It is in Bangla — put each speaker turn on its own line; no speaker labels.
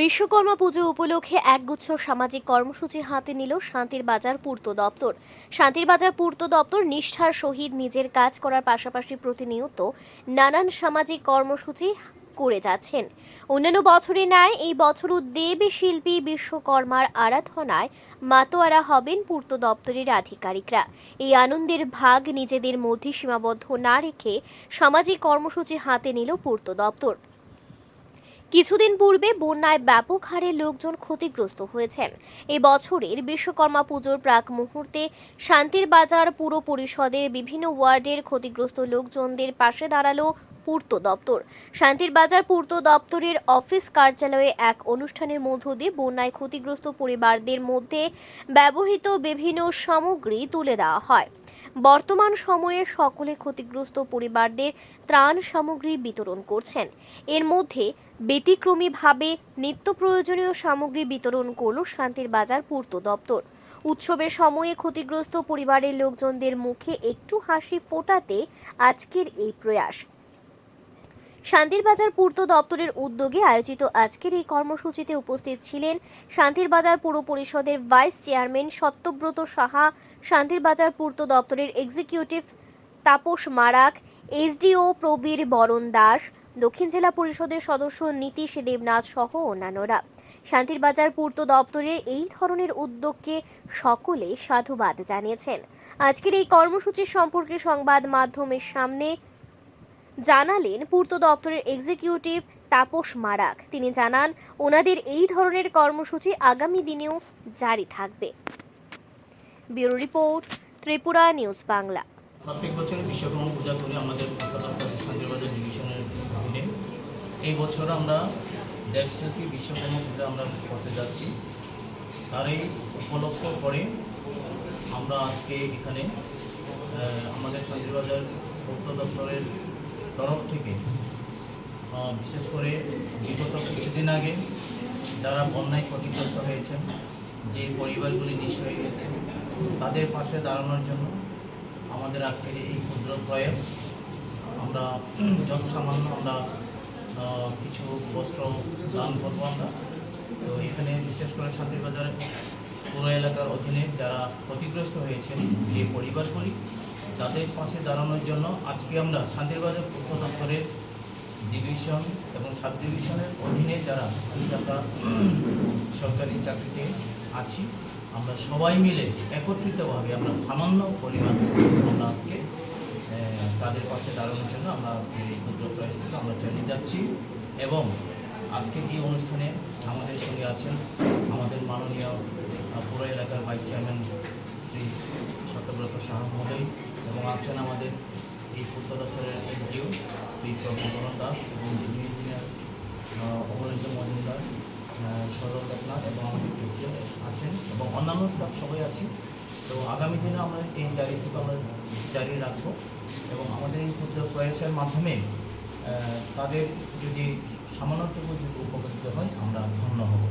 বিশ্বকর্মা পুজো উপলক্ষে একগুচ্ছ সামাজিক কর্মসূচি হাতে নিল শান্তির বাজার পূর্ত দপ্তর। শান্তির বাজার পূর্ত দপ্তর নিষ্ঠার সহিত নিজের কাজ করার পাশাপাশি প্রতিনিয়ত নানান সামাজিক কর্মসূচি করে যাচ্ছেন। অন্যান্য বছরে ন্যায় এই বছরও দেবী শিল্পী বিশ্বকর্মার আরাধনায় মাতোয়ারা হবেন পূর্ত দপ্তরের আধিকারিকরা। এই আনন্দের ভাগ নিজেদের মধ্যে সীমাবদ্ধ না রেখে সামাজিক কর্মসূচি হাতে নিল পূর্ত দপ্তর। কিছুদিন পূর্বে বন্যায় ব্যাপক হারে লোকজন ক্ষতিগ্রস্ত হয়েছেন। এই বছরের বিশ্বকর্মা পুজোর প্রাক মুহূর্তে শান্তির বাজার পুর পরিষদের বিভিন্ন ওয়ার্ডের ক্ষতিগ্রস্ত লোকজনদের পাশে দাঁড়াল পূর্ত দপ্তর। শান্তির বাজার পূর্ত দপ্তরের অফিস কার্যালয়ে এক অনুষ্ঠানের মধ্য দিয়ে বন্যায় ক্ষতিগ্রস্ত পরিবারদের মধ্যে ব্যবহৃত বিভিন্ন সামগ্রী তুলে দেওয়া হয়। বর্তমান সময়ে সকলে ক্ষতিগ্রস্ত পরিবারদের ত্রাণ সামগ্রী বিতরণ করছেন। এর মধ্যে ব্যতিক্রমীভাবে নিত্য প্রয়োজনীয় সামগ্রী বিতরণ করল শান্তির বাজার পূর্ত দপ্তর। উৎসবের সময়ে ক্ষতিগ্রস্ত পরিবারের লোকজনদের মুখে একটু হাসি ফোটাতে আজকের এই প্রয়াস। শান্তির বাজার পূর্ত দপ্তরের উদ্যোগে আয়োজিত আজকের এই কর্মসূচিতে উপস্থিত ছিলেন শান্তির বাজার পুর পরিষদের ভাইস চেয়ারম্যান সত্যব্রত সাহা, শান্তির বাজার পূর্ত দপ্তরের এক্সিকিউটিভ তাপস মারাক এসডিও প্রবীর বরণ দাস, দক্ষিণ জেলা পরিষদের সদস্য নীতিশ দেবনাথ সহ অন্যান্যরা। শান্তির বাজার পূর্ত দপ্তরের এই ধরনের উদ্যোগকে সকলে সাধুবাদ জানিয়েছেন। আজকের এই কর্মসূচি সম্পর্কে সংবাদ মাধ্যমের সামনে জানালেন পূর্ত দপ্তরের এক্সিকিউটিভ তাপস মারাক। তিনি জানান, ওনাদের এই ধরনের কর্মসূচি আগামী দিনেও জারি থাকবে। Bureau report, Tripura news Bangla.
প্রত্যেক বছরই বিশ্বকর্মা পূজা করি আমাদের দপ্তরের শান্তিবাজার ডিভিশনের অধীনে। এই বছর আমরা দেবশিল্পী বিশ্বকর্মা পূজা আমরা করতে যাচ্ছি। তার এই উপলক্ষ করে আমরা আজকে এখানে আমাদের শান্তিবাজার পূর্ত দপ্তরের তরফ থেকে বিশেষ করে বিগত কিছুদিন আগে যারা বন্যায় ক্ষতিগ্রস্ত হয়েছেন, যে পরিবারগুলি নিঃস্ব হয়ে গেছে, তাদের পাশে দাঁড়ানোর জন্য আমাদের আজকের এই ক্ষুদ্র প্রয়াস। আমরা যত সামান্য আমরা কিছু বস্ত্র দান করব আমরা। তো এখানে বিশেষ করে শান্তিবাজার পুরো এলাকার অধীনে যারা ক্ষতিগ্রস্ত হয়েছেন যে পরিবারগুলি তাদের পাশে দাঁড়ানোর জন্য আজকে আমরা শান্তিবাজার পূর্ত দপ্তরের ডিভিশন এবং সাব ডিভিশনের অধীনে যারা আজকে আমরা সরকারি চাকরিতে আছি আমরা সবাই মিলে একত্রিতভাবে আমরা সামান্য পরিমাণ আমরা আজকে তাদের পাশে দাঁড়ানোর জন্য আমরা আজকে এই ক্ষুদ্র প্রয়াস থেকে আমরা চালিয়ে যাচ্ছি। এবং আজকে এই অনুষ্ঠানে আমাদের সঙ্গে আছেন আমাদের মাননীয় পুরো এলাকার ভাইস চেয়ারম্যান শ্রী সত্যব্রত সাহা মহোদয় এবং আছেন আমাদের এই পূর্ত দপ্তরের এসডিও শ্রী প্রভূবরণ দাস এবং সরল দেবনাথ এবং আমাদের কেসিও আছেন এবং অন্যান্য স্টাফ সবাই আছি। তো আগামী দিনে আমরা এই জারিটুকু আমরা জারি রাখব এবং আমাদের এই ক্ষুদ্র প্রয়াসের মাধ্যমে তাদের যদি সামান্যটুকু যদি উপকৃত হয়, আমরা ধন্য হব।